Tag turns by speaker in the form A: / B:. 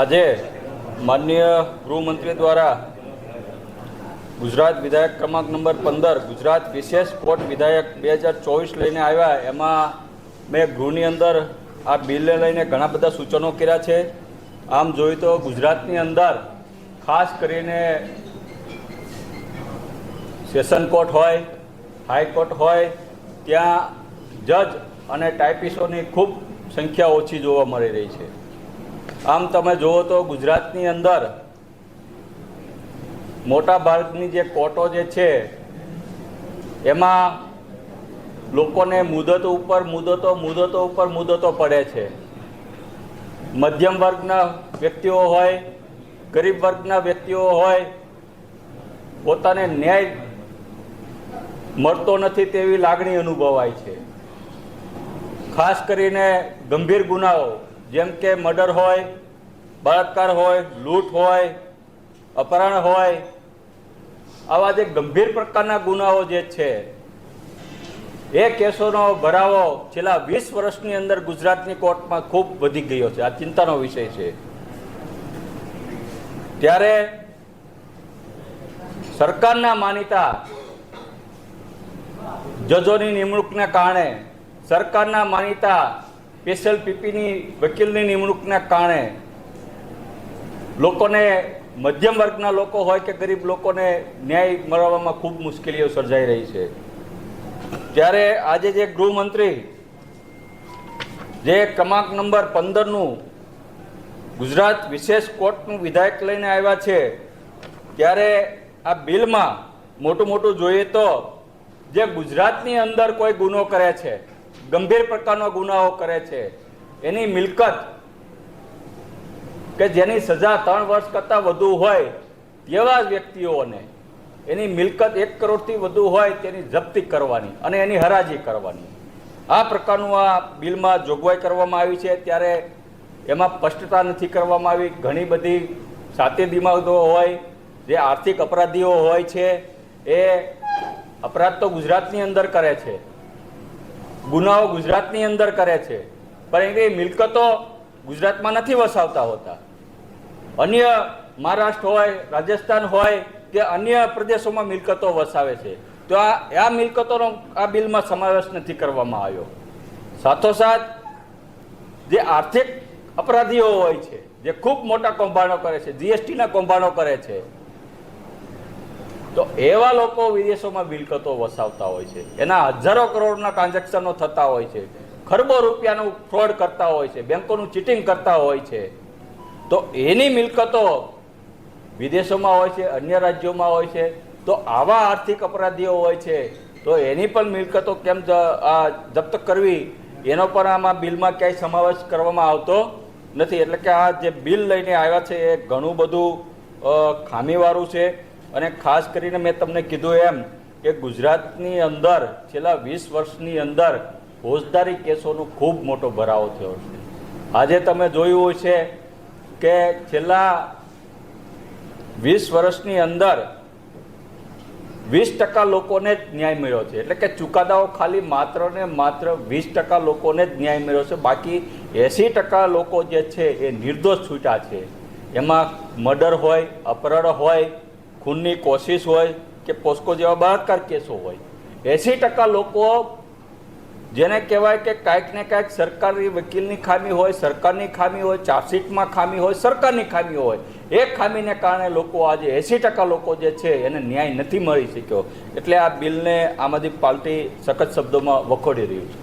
A: આજે માનનીય ગૃહમંત્રી દ્વારા ગુજરાત વિધાયક ક્રમાંક નંબર પંદર, ગુજરાત વિશેષ કોર્ટ વિધાયક બે હજાર ચોવીસ લઈને આવ્યા. એમાં મેં ગૃહની અંદર આ બિલને લઈને ઘણા બધા સૂચનો કર્યા છે. આમ જોઈએ તો ગુજરાતની અંદર ખાસ કરીને સેશન કોર્ટ હોય હાઈકોર્ટ હોય, ત્યાં જજ અને ટાઈપિસ્ટોની ખૂબ સંખ્યા ઓછી જોવા મળી રહી છે. આમ તમે જુઓ તો ગુજરાતની અંદર મોટા ભાગની જે કોર્ટો જે છે, એમાં લોકોને મુદતો ઉપર મુદતો મુદતો ઉપર મુદતો પડે છે. મધ્યમ વર્ગના વ્યક્તિઓ હોય, ગરીબ વર્ગના વ્યક્તિઓ હોય, પોતાને ન્યાય મળતો નથી તેવી લાગણી અનુભવાય છે. ખાસ કરીને ગંભીર ગુનાઓ જેમ કે મર્ડર હોય, બળાત્કાર હોય, લૂંટ હોય, અપહરણ હોય, આવા જે ગંભીર પ્રકારના ગુનાઓ જે છે, એ કેસોનો ભરાવો છેલ્લા વીસ વર્ષની અંદર ગુજરાતની કોર્ટમાં ખૂબ વધી ગયો છે. આ ચિંતાનો વિષય છે. ત્યારે સરકારના માનીતા જજોની નિમણૂકને કારણે સરકારના માનીતા સ્પેશિયલ પીપીની વકીલની નિમણૂકને કારણે લોકોને મધ્યમ વર્ગના લોકો હોય કે ગરીબ લોકોને ન્યાય મળવામાં ખૂબ મુશ્કેલીઓ સર્જાઈ રહી છે. ત્યારે આજે જે ગૃહમંત્રી જે ક્રમાંક નંબર પંદરનું ગુજરાત વિશેષ કોર્ટનું વિધાયક લઈને આવ્યા છે, ત્યારે આ બિલમાં મોટું મોટું જોઈએ તો જે ગુજરાતની અંદર કોઈ ગુનો કરે છે ગંભીર પ્રકારનો ગુનાઓ કરે છે. એની મિલકત કે જેની સજા ત્રણ વર્ષ કરતાં વધુ હોય તેવા વ્યક્તિઓને એની મિલકત એક કરોડથી વધુ હોય તેની જપ્તી કરવાની અને એની હરાજી કરવાની. આ પ્રકારનું આ બિલમાં જોગવાઈ કરવામાં આવી છે. ત્યારે એમાં સ્પષ્ટતા નથી કરવામાં આવી. ઘણી બધી સાતે દિમાગો હોય, જે આર્થિક અપરાધીઓ હોય છે, એ અપરાધ તો ગુજરાતની અંદર કરે છે. ગુનાઓ ગુજરાતની અંદર કરે છે. પણ એ મિલકતો ગુજરાતમાં નથી વસાવતા હોતા. અન્ય મહારાષ્ટ્ર હોય, રાજસ્થાન હોય કે અન્ય પ્રદેશોમાં મિલકતો વસાવે છે. તો આ આ મિલકતોનો આ બિલમાં સમાવેશ નથી કરવામાં આવ્યો. સાથોસાથ જે આર્થિક અપરાધીઓ હોય છે, જે ખૂબ મોટા કૌભાંડો કરે છે જીએસટીના કૌભાંડો કરે છે તો એવા લોકો વિદેશોમાં મિલકતો વસાવતા હોય છે. એના હજારો કરોડના ટ્રાન્ઝેક્શનો થતા હોય છે. ખરબો રૂપિયાનું ફ્રોડ કરતા હોય છે. બેંકોનું ચીટિંગ કરતા હોય છે. તો એની મિલકતો વિદેશોમાં હોય છે, અન્ય રાજ્યોમાં હોય છે, તો આવા આર્થિક અપરાધીઓ હોય છે, તો એની પણ મિલકતો કેમ જપ્ત કરવી? એનો પણ આમાં બિલમાં ક્યાંય સમાવેશ કરવામાં આવતો નથી. એટલે કે આ જે બિલ લઈને આવ્યા છે, એ ઘણું બધું ખામીવાળું છે. અને ખાસ કરીને મેં તમને કીધું એમ કે ગુજરાતની અંદર, છેલ્લા વીસ વર્ષની અંદર ફોજદારી કેસોનો ખૂબ મોટો ભરાવો થયો છે. આજે તમે જોયું છે કે છેલ્લા વીસ વર્ષની અંદર વીસ ટકા લોકોને જ ન્યાય મળ્યો છે. એટલે કે ચુકાદાઓ ખાલી માત્ર ને માત્ર વીસ ટકા લોકોને જ ન્યાય મળ્યો છે. બાકી એંસી ટકા લોકો જે છે એ નિર્દોષ છૂટ્યા છે. એમાં મર્ડર હોય, અપહરણ હોય ખૂનની કોશિશ હોય કે પોસ્કો જેવા બળાત્કાર કેસો હોય એંસી ટકા લોકો જેને કહેવાય કે કાંઈક ને કાંઈક સરકારી વકીલની ખામી હોય, સરકારની ખામી હોય ચાર્જશીટમાં ખામી હોય, સરકારની ખામી હોય, એ ખામીને કારણે લોકો આજે એંસી ટકા લોકો જે છે એને ન્યાય નથી મળી શક્યો. એટલે આ બિલને આમ આદમી પાર્ટી સખત શબ્દોમાં વખોડી રહ્યું છે.